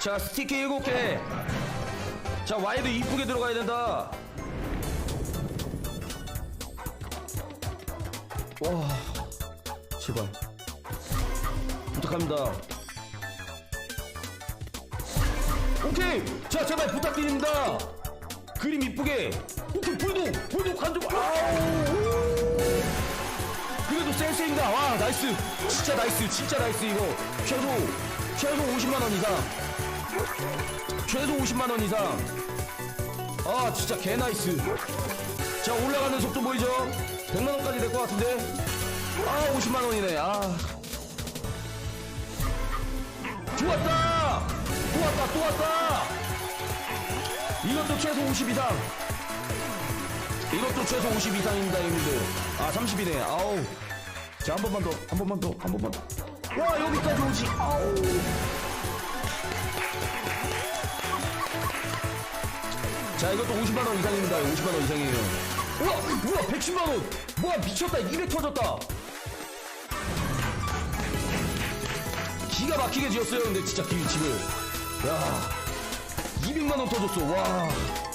TK 7개. 자, 와이드 이쁘게 들어가야 된다. 와, 제발. 부탁합니다. 오케이! 자, 제발 부탁드립니다. 그림 이쁘게. 오케이! 불독 한 점. 아우! 그래도 센스입니다. 와, 나이스. 진짜 나이스. 진짜 나이스, 이거. 최소, 최소 50만원 이상. 최소 50만원 이상. 아, 진짜 개 나이스. 자, 올라가는 속도 보이죠? 100만원까지 될 것 같은데? 아, 50만원이네. 아. 좋았다! 또 왔다, 또 왔다! 이것도 최소 50 이상. 이것도 최소 50 이상입니다, 형님들. 아, 30이네. 아우. 자, 한 번만 더, 한 번만 더, 한 번만 더. 와, 여기까지 오지. 아우. 자, 이것도 50만원 이상입니다. 50만원 이상이에요. 우와, 우와, 110만원. 뭐야, 미쳤다. 200 터졌다. 기가 막히게 지었어요. 근데 진짜 기, 집을. 야, 200만원 터졌어. 와.